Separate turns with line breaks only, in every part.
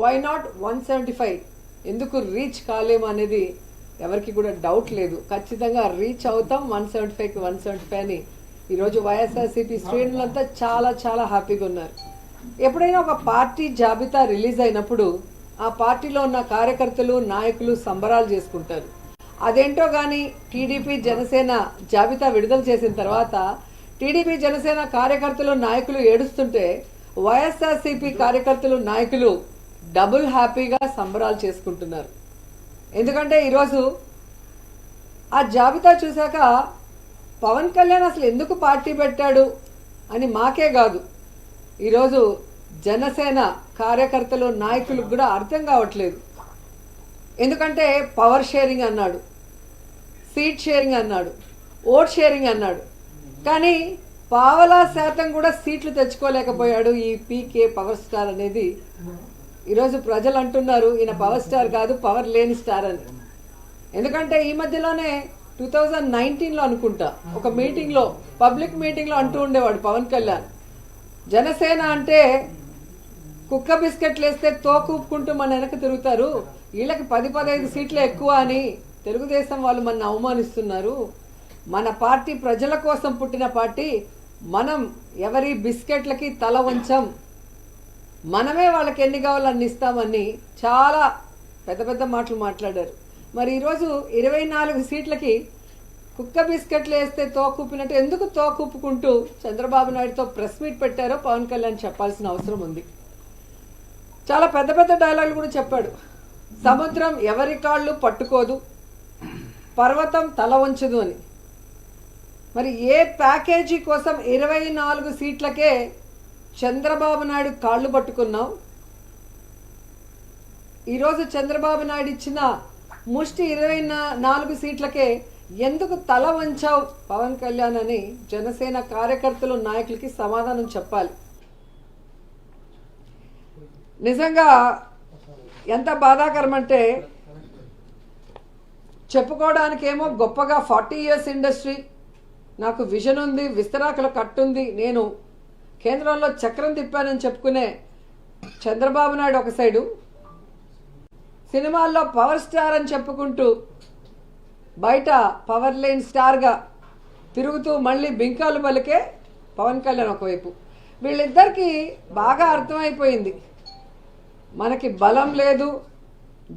Why not one seventy five ఎందుకు reach కాలేము అనేది ఎవరికి కూడా డౌట్ లేదు. ఖచ్చితంగా రీచ్ అవుతాం వన్ సెవెంటీ ఫైవ్కి వన్ సెవెంటీ ఫైవ్ అని. ఈరోజు వైఎస్ఆర్సీపీ శ్రేణులంతా చాలా చాలా హ్యాపీగా ఉన్నారు. ఎప్పుడైనా ఒక పార్టీ జాబితా రిలీజ్ అయినప్పుడు ఆ పార్టీలో ఉన్న కార్యకర్తలు నాయకులు సంబరాలు చేసుకుంటారు. అదేంటో కానీ టీడీపీ జనసేన జాబితా విడుదల చేసిన తర్వాత టీడీపీ జనసేన కార్యకర్తలు నాయకులు ఏడుస్తుంటే వైఎస్ఆర్సీపీ కార్యకర్తలు నాయకులు డబుల్ హ్యాపీగా సంబరాలు చేసుకుంటున్నారు. ఎందుకంటే ఈరోజు ఆ జాబితా చూశాక పవన్ కళ్యాణ్ అసలు ఎందుకు పార్టీ పెట్టాడు అని మాకే కాదు. ఈరోజు జనసేన కార్యకర్తలు నాయకులకు కూడా అర్థం కావట్లేదు. ఎందుకంటే పవర్ షేరింగ్ అన్నాడు సీట్ షేరింగ్ అన్నాడు ఓట్ షేరింగ్ అన్నాడు. కానీ పావలా శాతం కూడా సీట్లు తెచ్చుకోలేకపోయాడు ఈ పీకే పవర్ స్టార్ అనేది. ఈరోజు ప్రజలు అంటున్నారు ఈయన పవర్ స్టార్ కాదు పవర్ లేని స్టార్ అని. ఎందుకంటే ఈ మధ్యలోనే టూ థౌజండ్ నైన్టీన్లో అనుకుంటా ఒక మీటింగ్లో పబ్లిక్ మీటింగ్లో అంటూ ఉండేవాడు పవన్ కళ్యాణ్. జనసేన అంటే కుక్క బిస్కెట్లు వేస్తే తోకూపుకుంటూ మన వెనక తిరుగుతారు వీళ్ళకి పది పదహైదు సీట్లు ఎక్కువ అని తెలుగుదేశం వాళ్ళు మన అవమానిస్తున్నారు. మన పార్టీ ప్రజల కోసం పుట్టిన పార్టీ మనం ఎవరి బిస్కెట్లకి తల వంచం. మనమే వాళ్ళకి ఎన్ని కావాలో అన్ని ఇస్తామని చాలా పెద్ద పెద్ద మాటలు మాట్లాడారు. మరి ఈరోజు ఇరవై నాలుగు సీట్లకి కుక్క బిస్కెట్లు వేస్తే తోకూపినట్టు ఎందుకు తోకూపుకుంటూ చంద్రబాబు నాయుడుతో ప్రెస్ మీట్ పెట్టారో పవన్ కళ్యాణ్ చెప్పాల్సిన అవసరం ఉంది. చాలా పెద్ద పెద్ద డైలాగులు కూడా చెప్పాడు. సముద్రం ఎవరి కాళ్ళు పట్టుకోదు పర్వతం తల వంచదు అని. మరి ఏ ప్యాకేజీ కోసం ఇరవై నాలుగు సీట్లకే చంద్రబాబు నాయుడు కాళ్ళు పట్టుకున్నాం ఈరోజు చంద్రబాబు నాయుడు ఇచ్చిన ముష్టి ఇరవై నాలుగు సీట్లకే ఎందుకు తల వంచావు? పవన్ కళ్యాణ్ అని జనసేన కార్యకర్తలు నాయకులకి సమాధానం చెప్పాలి. నిజంగా ఎంత బాధాకరం అంటే చెప్పుకోవడానికేమో గొప్పగా ఫార్టీ ఇయర్స్ ఇండస్ట్రీ. నాకు విజన్ ఉంది విస్తరాకుల కట్టుంది. నేను కేంద్రంలో చక్రం తిప్పానని చెప్పుకునే చంద్రబాబు నాయుడు ఒక సైడు సినిమాల్లో పవర్ స్టార్ అని చెప్పుకుంటూ బయట పవర్ లైన్ స్టార్గా తిరుగుతూ మళ్ళీ బింకాలు పలికే పవన్ కళ్యాణ్ ఒకవైపు. వీళ్ళిద్దరికీ బాగా అర్థమైపోయింది. మనకి బలం లేదు.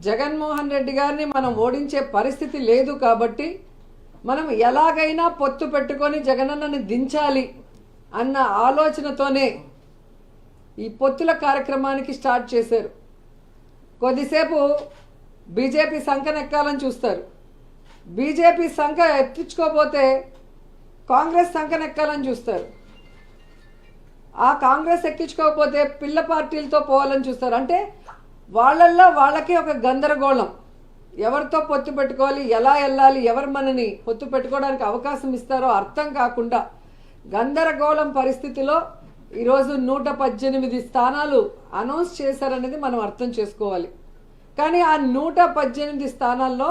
జగన్మోహన్ రెడ్డి గారిని మనం ఓడించే పరిస్థితి లేదు కాబట్టి మనం ఎలాగైనా పొత్తు పెట్టుకొని జగనన్నని దించాలి. అన్న ఆలోచనతోనే ఈ పొత్తుల కార్యక్రమానికి స్టార్ట్ చేశారు. కొద్దిసేపు బీజేపీ సంఖనెక్కాలని చూస్తారు. బీజేపీ సంఖ ఎత్తించుకోపోతే కాంగ్రెస్ సంఖనెక్కాలని చూస్తారు. ఆ కాంగ్రెస్ ఎక్కించుకోకపోతే పిల్ల పార్టీలతో పోవాలని చూస్తారు. అంటే వాళ్ళల్లో వాళ్ళకే ఒక గందరగోళం. ఎవరితో పొత్తు పెట్టుకోవాలి ఎలా వెళ్ళాలి ఎవరు మనని పొత్తు పెట్టుకోవడానికి అవకాశం ఇస్తారో అర్థం కాకుండా గందరగోళం పరిస్థితిలో ఈరోజు నూట పద్దెనిమిది స్థానాలు అనౌన్స్ చేశారనేది మనం అర్థం చేసుకోవాలి. కానీ ఆ నూట పద్దెనిమిది స్థానాల్లో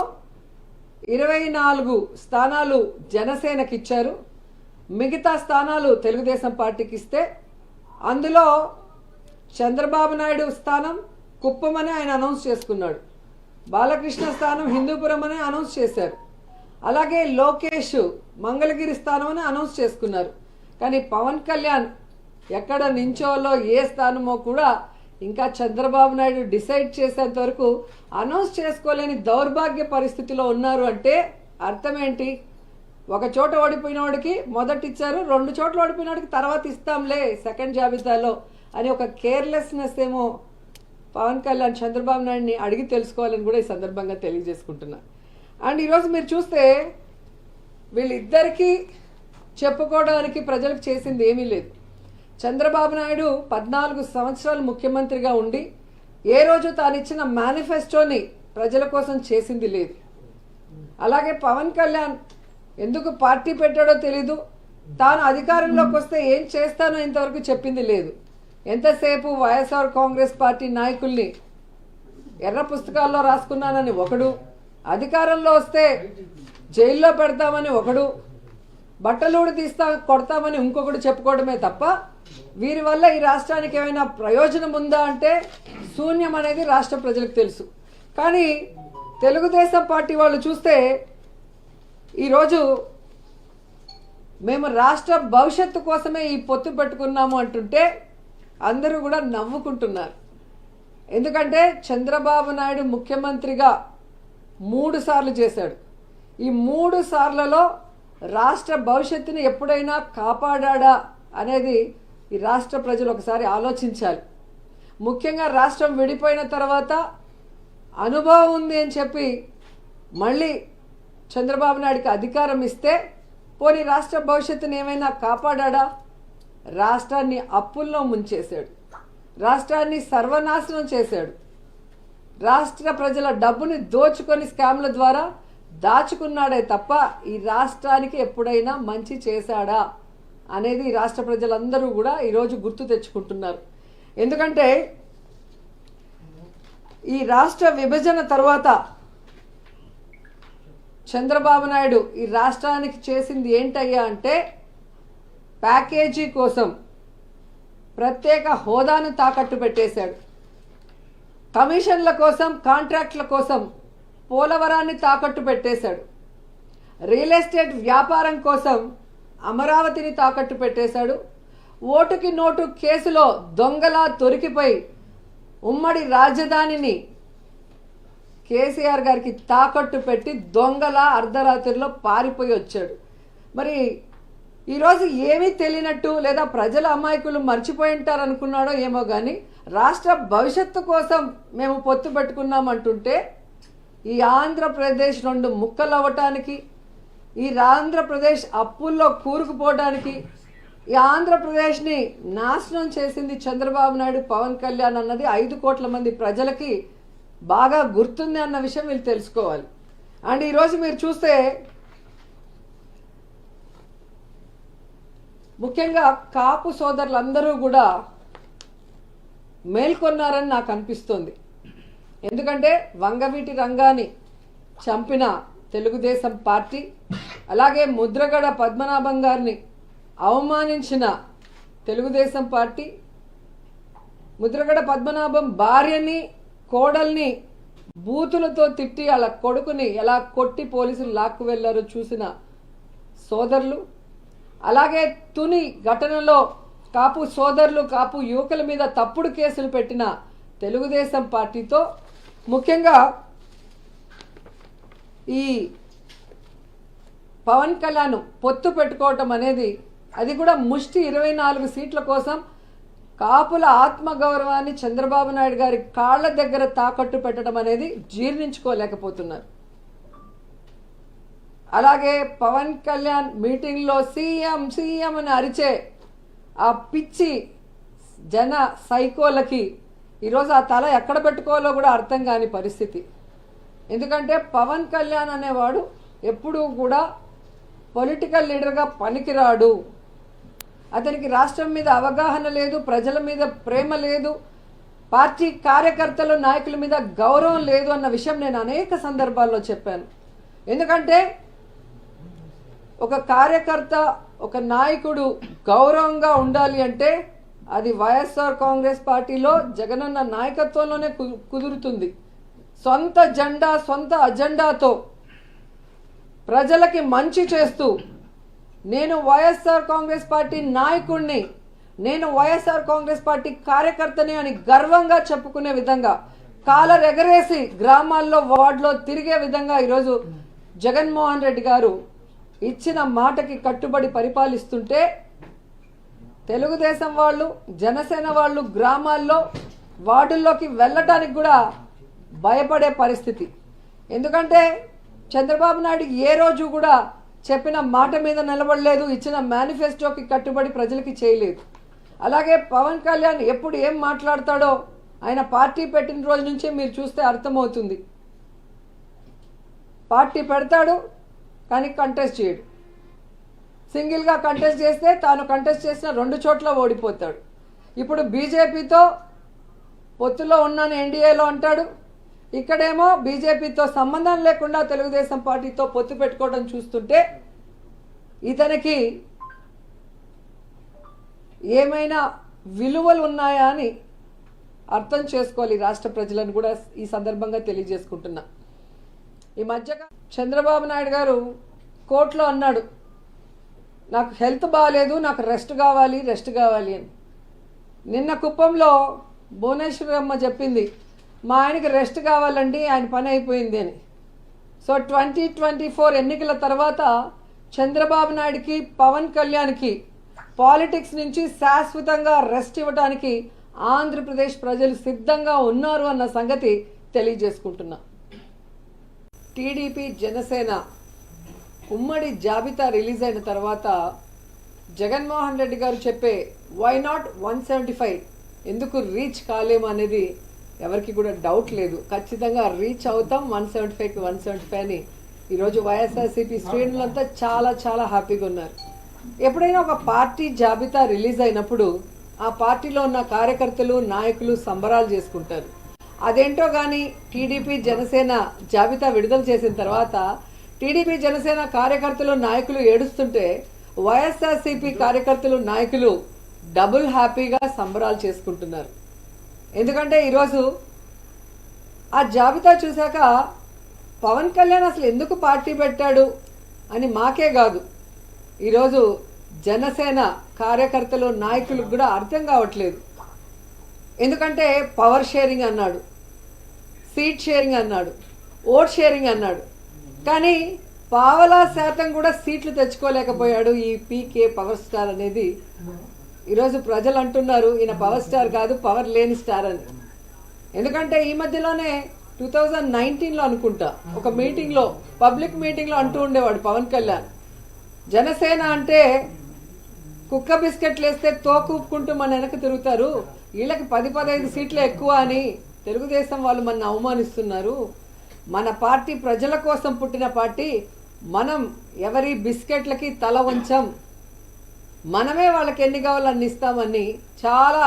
ఇరవై నాలుగు స్థానాలు జనసేనకి ఇచ్చారు. మిగతా స్థానాలు తెలుగుదేశం పార్టీకి ఇస్తే అందులో చంద్రబాబు నాయుడు స్థానం కుప్పమని ఆయన అనౌన్స్ చేసుకున్నాడు. బాలకృష్ణ స్థానం హిందూపురం అని అనౌన్స్ చేశారు. అలాగే లోకేష్ మంగళగిరి స్థానం అని అనౌన్స్ చేసుకున్నారు. కానీ పవన్ కళ్యాణ్ ఎక్కడ నించోలో ఏ స్థానమో కూడా ఇంకా చంద్రబాబు నాయుడు డిసైడ్ చేసేంత వరకు అనౌన్స్ చేసుకోలేని దౌర్భాగ్య పరిస్థితిలో ఉన్నారు అంటే అర్థం ఏంటి ఒక చోట ఓడిపోయిన వాడికి మొదట ఇచ్చారు రెండు చోట్ల ఓడిపోయిన వాడికి తర్వాత ఇస్తాంలే సెకండ్ జాబితాలో అని ఒక కేర్లెస్నెస్ ఏమో పవన్ కళ్యాణ్ చంద్రబాబు నాయుడిని అడిగి తెలుసుకోవాలని కూడా ఈ సందర్భంగా తెలియజేసుకుంటున్నా. అండ్ ఈరోజు మీరు చూస్తే వీళ్ళిద్దరికీ చెప్పుకోవడానికి ప్రజలకు చేసింది ఏమీ లేదు. చంద్రబాబు నాయుడు పద్నాలుగు సంవత్సరాలు ముఖ్యమంత్రిగా ఉండి ఏ రోజు తాను ఇచ్చిన మేనిఫెస్టోని ప్రజల కోసం చేసింది లేదు. అలాగే పవన్ కళ్యాణ్ ఎందుకు పార్టీ పెట్టాడో తెలీదు. తాను అధికారంలోకి వస్తే ఏం చేస్తానో ఇంతవరకు చెప్పింది లేదు. ఎంతసేపు వైఎస్ఆర్ కాంగ్రెస్ పార్టీ నాయకుల్ని ఎర్ర పుస్తకాల్లో రాసుకున్నానని ఒకడు అధికారంలో వస్తే జైల్లో పెడతామని ఒకడు బట్టలూడు తీస్తా కొడతామని ఇంకొకటి చెప్పుకోవడమే తప్ప వీరి వల్ల ఈ రాష్ట్రానికి ఏమైనా ప్రయోజనం ఉందా అంటే శూన్యం అనేది రాష్ట్ర ప్రజలకు తెలుసు. కానీ తెలుగుదేశం పార్టీ వాళ్ళు చూస్తే ఈరోజు మేము రాష్ట్ర భవిష్యత్తు కోసమే ఈ పొత్తు పెట్టుకున్నాము అంటుంటే అందరూ కూడా నవ్వుకుంటున్నారు. ఎందుకంటే చంద్రబాబు నాయుడు ముఖ్యమంత్రిగా మూడు సార్లు చేశాడు. ఈ మూడు సార్లలో రాష్ట్ర భవిష్యత్తుని ఎప్పుడైనా కాపాడా అనేది ఈ రాష్ట్ర ప్రజలు ఒకసారి ఆలోచించాలి. ముఖ్యంగా రాష్ట్రం విడిపోయిన తర్వాత అనుభవం ఉంది అని చెప్పి మళ్ళీ చంద్రబాబు నాయుడికి అధికారం ఇస్తే పోనీ రాష్ట్ర భవిష్యత్తుని ఏమైనా కాపాడా రాష్ట్రాన్ని అప్పుల్లో ముంచేశాడు. రాష్ట్రాన్ని సర్వనాశనం చేశాడు. రాష్ట్ర ప్రజల డబ్బుని దోచుకొని స్కామ్ల ద్వారా దాచుకున్నాడే తప్ప ఈ రాష్ట్రానికి ఎప్పుడైనా మంచి చేశాడా అనేది ఈ రాష్ట్ర ప్రజలందరూ కూడా ఈరోజు గుర్తు తెచ్చుకుంటున్నారు. ఎందుకంటే ఈ రాష్ట్ర విభజన తర్వాత చంద్రబాబు నాయుడు ఈ రాష్ట్రానికి చేసింది ఏంటయ్యా అంటే ప్యాకేజీ కోసం ప్రత్యేక హోదాను తాకట్టు పెట్టేశాడు. కమిషన్ల కోసం కాంట్రాక్ట్ల కోసం పోలవరాన్ని తాకట్టు పెట్టేశాడు. రియల్ ఎస్టేట్ వ్యాపారం కోసం అమరావతిని తాకట్టు పెట్టేశాడు. ఓటుకి నోటు కేసులో దొంగలా తొరికిపోయి ఉమ్మడి రాజధానిని కేసీఆర్ గారికి తాకట్టు పెట్టి దొంగలా అర్ధరాత్రిలో పారిపోయి వచ్చాడు. మరి ఈరోజు ఏమీ తెలియనట్టు లేదా ప్రజల అమాయకులు మర్చిపోయి ఉంటారు అనుకున్నాడో ఏమో కానీ రాష్ట్ర భవిష్యత్తు కోసం మేము పొత్తు పెట్టుకున్నామంటుంటే ఈ ఆంధ్రప్రదేశ్ రెండు ముక్కలు అవ్వటానికి ఈ ఆంధ్రప్రదేశ్ అప్పుల్లో కూరుకుపోవడానికి ఈ ఆంధ్రప్రదేశ్ని నాశనం చేసింది చంద్రబాబు నాయుడు పవన్ కళ్యాణ్ అన్నది ఐదు కోట్ల మంది ప్రజలకి బాగా గుర్తుంది అన్న విషయం వీళ్ళు తెలుసుకోవాలి. అండ్ ఈరోజు మీరు చూస్తే ముఖ్యంగా కాపు సోదరులందరూ కూడా మేల్కొన్నారని నాకు అనిపిస్తుంది. ఎందుకంటే వంగవీటి రంగాన్ని చంపిన తెలుగుదేశం పార్టీ అలాగే ముద్రగడ పద్మనాభం గారిని అవమానించిన తెలుగుదేశం పార్టీ ముద్రగడ పద్మనాభం భార్యని కోడల్ని బూతులతో తిట్టి వాళ్ళ కొడుకుని ఎలా కొట్టి పోలీసులు లాక్కు వెళ్ళారో చూసిన సోదరులు అలాగే తుని ఘటనలో కాపు సోదరులు కాపు యువకుల మీద తప్పుడు కేసులు పెట్టిన తెలుగుదేశం పార్టీతో ముఖ్యంగా ఈ పవన్ కళ్యాణ్ పొత్తు పెట్టుకోవటం అనేది అది కూడా ముష్టి ఇరవై నాలుగు సీట్ల కోసం కాపుల ఆత్మగౌరవాన్ని చంద్రబాబు నాయుడు గారి కాళ్ళ దగ్గర తాకట్టు పెట్టడం అనేది జీర్ణించుకోలేకపోతున్నారు. అలాగే పవన్ కళ్యాణ్ మీటింగ్లో సీఎం సీఎం అని అరిచే ఆ పిచ్చి జన సైకోలకి ఈరోజు ఆ తల ఎక్కడ పెట్టుకోవాలో కూడా అర్థం కాని పరిస్థితి. ఎందుకంటే పవన్ కళ్యాణ్ అనేవాడు ఎప్పుడూ కూడా పొలిటికల్ లీడర్గా పనికిరాడు. అతనికి రాష్ట్రం మీద అవగాహన లేదు ప్రజల మీద ప్రేమ లేదు పార్టీ కార్యకర్తలు నాయకుల మీద గౌరవం లేదు అన్న విషయం నేను అనేక సందర్భాల్లో చెప్పాను. ఎందుకంటే ఒక కార్యకర్త ఒక నాయకుడు గౌరవంగా ఉండాలి అంటే అది వైఎస్ఆర్ కాంగ్రెస్ పార్టీలో జగనన్న నాయకత్వంలోనే కుదురుతుంది. సొంత జెండా సొంత అజెండాతో ప్రజలకి మంచి చేస్తూ నేను వైఎస్ఆర్ కాంగ్రెస్ పార్టీ నాయకుడిని నేను వైఎస్ఆర్ కాంగ్రెస్ పార్టీ కార్యకర్తని అని గర్వంగా చెప్పుకునే విధంగా కాలర్ ఎగరేసి గ్రామాల్లో వార్డులో తిరిగే విధంగా ఈరోజు జగన్మోహన్ రెడ్డి గారు ఇచ్చిన మాటకి కట్టుబడి పరిపాలిస్తుంటే తెలుగుదేశం వాళ్ళు జనసేన వాళ్ళు గ్రామాల్లో వార్డుల్లోకి వెళ్ళటానికి కూడా భయపడే పరిస్థితి. ఎందుకంటే చంద్రబాబు నాయుడు ఏ రోజు కూడా చెప్పిన మాట మీద నిలబడలేదు ఇచ్చిన మేనిఫెస్టోకి కట్టుబడి ప్రజలకి చేయలేదు. అలాగే పవన్ కళ్యాణ్ ఎప్పుడు ఏం మాట్లాడతాడో ఆయన పార్టీ పెట్టిన రోజు నుంచే మీరు చూస్తే అర్థమవుతుంది. పార్టీ పెడతాడు కానీ కంటెస్ట్ చేయడు. సింగిల్గా కంటెస్ట్ చేస్తే తాను కంటెస్ట్ చేసిన రెండు చోట్ల ఓడిపోతాడు. ఇప్పుడు బీజేపీతో పొత్తులో ఉన్నాను ఎన్డీఏలో అంటాడు. ఇక్కడేమో బీజేపీతో సంబంధం లేకుండా తెలుగుదేశం పార్టీతో పొత్తు పెట్టుకోవడం చూస్తుంటే ఇతనికి ఏమైనా విలువలు ఉన్నాయా అని అర్థం చేసుకోవాలి రాష్ట్ర ప్రజలను కూడా ఈ సందర్భంగా తెలియజేసుకుంటున్నా. ఈ మధ్య చంద్రబాబు నాయుడు గారు కోర్టులో అన్నాడు. నాకు హెల్త్ బాగాలేదు నాకు రెస్ట్ కావాలి రెస్ట్ కావాలి అని. నిన్న కుప్పంలో భువనేశ్వరమ్మ చెప్పింది మా ఆయనకి రెస్ట్ కావాలండి ఆయన పని అయిపోయింది అని. సో ట్వంటీ ట్వంటీ ఫోర్ ఎన్నికల తర్వాత చంద్రబాబు నాయుడుకి పవన్ కళ్యాణ్కి పాలిటిక్స్ నుంచి శాశ్వతంగా రెస్ట్ ఇవ్వడానికి ఆంధ్రప్రదేశ్ ప్రజలు సిద్ధంగా ఉన్నారు అన్న సంగతి తెలియజేసుకుంటున్నా. టీడీపీ జనసేన ఉమ్మడి జాబితా రిలీజ్ అయిన తర్వాత జగన్మోహన్ రెడ్డి గారు చెప్పే why not one seventy five ఎందుకు రీచ్ కాలేము అనేది ఎవరికి కూడా డౌట్ లేదు. ఖచ్చితంగా రీచ్ అవుతాం వన్ సెవెంటీ ఫైవ్కి వన్ సెవెంటీ ఫైవ్ అని. ఈరోజు వైఎస్ఆర్సీపీ శ్రేణులంతా చాలా చాలా హ్యాపీగా ఉన్నారు. ఎప్పుడైనా ఒక పార్టీ జాబితా రిలీజ్ అయినప్పుడు ఆ పార్టీలో ఉన్న కార్యకర్తలు నాయకులు సంబరాలు చేసుకుంటారు. అదేంటో కానీ టీడీపీ జనసేన జాబితా విడుదల చేసిన తర్వాత టీడీపీ జనసేన కార్యకర్తలు నాయకులు ఏడుస్తుంటే వైఎస్ఆర్సీపీ కార్యకర్తలు నాయకులు డబుల్ హ్యాపీగా సంబరాలు చేసుకుంటున్నారు. ఎందుకంటే ఈరోజు ఆ జాబితా చూశాక పవన్ కళ్యాణ్ అసలు ఎందుకు పార్టీ పెట్టాడు అని మాకే కాదు. ఈరోజు జనసేన కార్యకర్తలు నాయకులకు కూడా అర్థం కావట్లేదు. ఎందుకంటే పవర్ షేరింగ్ అన్నాడు సీట్ షేరింగ్ అన్నాడు ఓట్ షేరింగ్ అన్నాడు. కానీ పావలా శాతం కూడా సీట్లు తెచ్చుకోలేకపోయాడు ఈ పీకే పవర్ స్టార్ అనేది. ఈరోజు ప్రజలు అంటున్నారు ఈయన పవర్ స్టార్ కాదు పవర్ లేని స్టార్ అని. ఎందుకంటే ఈ మధ్యలోనే టూ థౌజండ్ నైన్టీన్లో అనుకుంటా ఒక మీటింగ్లో పబ్లిక్ మీటింగ్లో అంటూ ఉండేవాడు పవన్ కళ్యాణ్. జనసేన అంటే కుక్క బిస్కెట్లు వేస్తే తోకూపుకుంటూ మన వెనక తిరుగుతారు వీళ్ళకి పది పదహైదు సీట్లు ఎక్కువ అని తెలుగుదేశం వాళ్ళు మన అవమానిస్తున్నారు. మన పార్టీ ప్రజల కోసం పుట్టిన పార్టీ మనం ఎవరి బిస్కెట్లకి తల వంచం. మనమే వాళ్ళకి ఎన్ని కావాలో అన్ని ఇస్తామని చాలా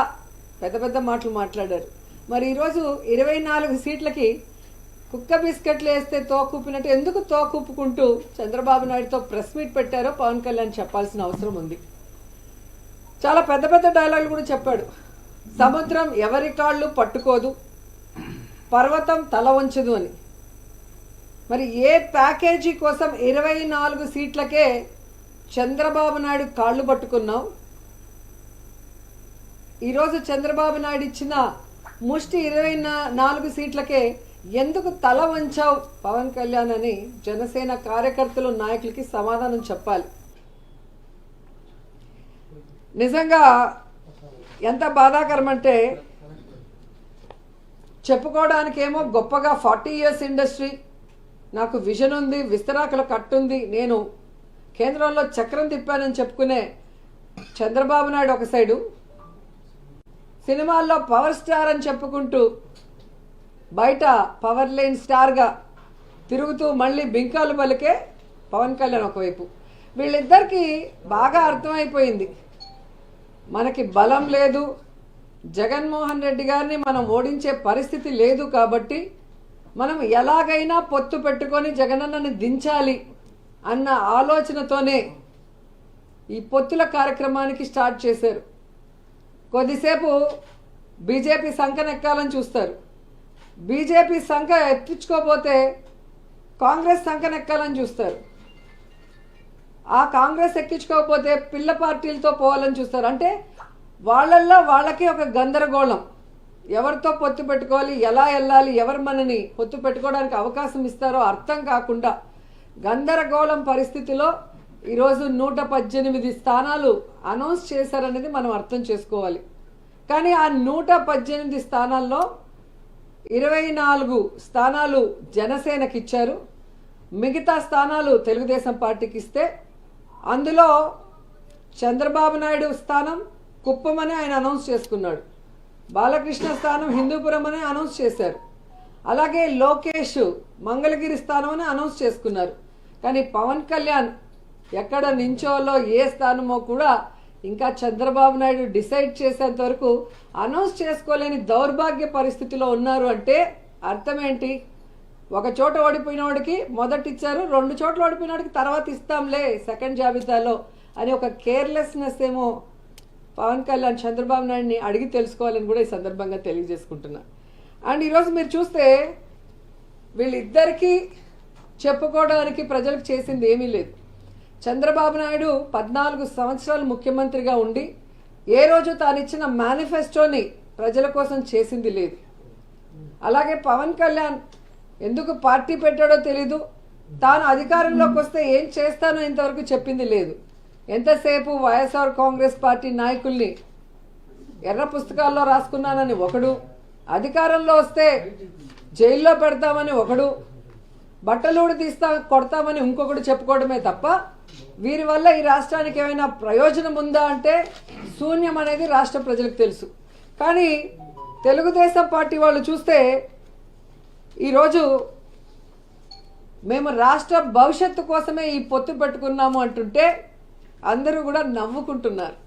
పెద్ద పెద్ద మాటలు మాట్లాడారు. మరి ఈరోజు ఇరవై నాలుగు సీట్లకి కుక్క బిస్కెట్లు వేస్తే తోకూపినట్టు ఎందుకు తోకూపుకుంటూ చంద్రబాబు నాయుడుతో ప్రెస్ మీట్ పెట్టారో పవన్ కళ్యాణ్ చెప్పాల్సిన అవసరం ఉంది. చాలా పెద్ద పెద్ద డైలాగులు కూడా చెప్పాడు. సముద్రం ఎవరి కాళ్ళు పట్టుకోదు పర్వతం తల వంచదు అని. మరి ఏ ప్యాకేజీ కోసం ఇరవై నాలుగు సీట్లకే చంద్రబాబు నాయుడు కాళ్ళు పట్టుకున్నాం ఈరోజు చంద్రబాబు నాయుడు ఇచ్చిన ముష్టి ఇరవై నాలుగు సీట్లకే ఎందుకు తల వంచావు? పవన్ కళ్యాణ్ అని జనసేన కార్యకర్తలు నాయకులకి సమాధానం చెప్పాలి. నిజంగా ఎంత బాధాకరం అంటే చెప్పుకోవడానికేమో గొప్పగా ఫార్టీ ఇయర్స్ ఇండస్ట్రీ నాకు విజన్ ఉంది విస్తరాకుల కట్టుంది నేను కేంద్రంలో చక్రం తిప్పానని చెప్పుకునే చంద్రబాబు నాయుడు ఒక సైడు సినిమాల్లో పవర్ స్టార్ అని చెప్పుకుంటూ బయట పవర్ లేని స్టార్గా తిరుగుతూ మళ్ళీ బింకాలు పలికే పవన్ కళ్యాణ్ ఒకవైపు. వీళ్ళిద్దరికీ బాగా అర్థమైపోయింది. మనకి బలం లేదు జగన్మోహన్ రెడ్డి గారిని మనం ఓడించే పరిస్థితి లేదు కాబట్టి మనం ఎలాగైనా పొత్తు పెట్టుకొని జగనన్నను దించాలి అన్న ఆలోచనతోనే ఈ పొత్తుల కార్యక్రమానికి స్టార్ట్ చేశారు. కొద్దిసేపు బీజేపీ సంఖనెక్కాలని చూస్తారు. బీజేపీ సంఖ ఎత్తించుకోపోతే కాంగ్రెస్ సంఖనెక్కాలని చూస్తారు. ఆ కాంగ్రెస్ ఎక్కించుకోకపోతే పిల్ల పార్టీలతో పోవాలని చూస్తారు. అంటే వాళ్ళల్లో వాళ్ళకి ఒక గందరగోళం. ఎవరితో పొత్తు పెట్టుకోవాలి ఎలా వెళ్ళాలి ఎవరు మనని పొత్తు పెట్టుకోవడానికి అవకాశం ఇస్తారో అర్థం కాకుండా గందరగోళం పరిస్థితిలో ఈరోజు నూట పద్దెనిమిది స్థానాలు అనౌన్స్ చేశారనేది మనం అర్థం చేసుకోవాలి. కానీ ఆ నూట పద్దెనిమిది స్థానాల్లో ఇరవై నాలుగు స్థానాలు జనసేనకి ఇచ్చారు. మిగతా స్థానాలు తెలుగుదేశం పార్టీకి ఇస్తే అందులో చంద్రబాబు నాయుడు స్థానం కుప్పమని ఆయన అనౌన్స్ చేసుకున్నాడు. బాలకృష్ణ స్థానం హిందూపురం అని అనౌన్స్ చేశారు. అలాగే లోకేష్ మంగళగిరి స్థానం అని అనౌన్స్ చేసుకున్నారు. కానీ పవన్ కళ్యాణ్ ఎక్కడ నించోలో ఏ స్థానమో కూడా ఇంకా చంద్రబాబు నాయుడు డిసైడ్ చేసేంత వరకు అనౌన్స్ చేసుకోలేని దౌర్భాగ్య పరిస్థితిలో ఉన్నారు అంటే అర్థం ఏంటి ఒక చోట ఓడిపోయిన వాడికి మొదట ఇచ్చారు రెండు చోట్ల ఓడిపోయిన వాడికి తర్వాత ఇస్తాంలే సెకండ్ జాబితాలో అని ఒక కేర్లెస్నెస్ ఏమో పవన్ కళ్యాణ్ చంద్రబాబు నాయుడిని అడిగి తెలుసుకోవాలని కూడా ఈ సందర్భంగా తెలియజేసుకుంటున్నా. అండ్ ఈరోజు మీరు చూస్తే వీళ్ళిద్దరికీ చెప్పుకోవడానికి ప్రజలకు చేసింది ఏమీ లేదు. చంద్రబాబు నాయుడు పద్నాలుగు సంవత్సరాలు ముఖ్యమంత్రిగా ఉండి ఏ రోజు తాను ఇచ్చిన మేనిఫెస్టోని ప్రజల కోసం చేసింది లేదు. అలాగే పవన్ కళ్యాణ్ ఎందుకు పార్టీ పెట్టాడో తెలీదు. తాను అధికారంలోకి వస్తే ఏం చేస్తానో ఇంతవరకు చెప్పింది లేదు. ఎంతసేపు వైఎస్ఆర్ కాంగ్రెస్ పార్టీ నాయకుల్ని ఎర్ర పుస్తకాల్లో రాసుకున్నానని ఒకడు అధికారంలో వస్తే జైల్లో పెడతామని ఒకడు బట్టలూడు తీస్తా కొడతామని ఇంకొకడు చెప్పుకోవడమే తప్ప వీరి వల్ల ఈ రాష్ట్రానికి ఏమైనా ప్రయోజనం ఉందా అంటే శూన్యం అనేది రాష్ట్ర ప్రజలకు తెలుసు. కానీ తెలుగుదేశం పార్టీ వాళ్ళు చూస్తే ఈరోజు మేము రాష్ట్ర భవిష్యత్తు కోసమే ఈ పొత్తు పెట్టుకున్నాము అంటుంటే అందరూ కూడా నవ్వుకుంటున్నారు.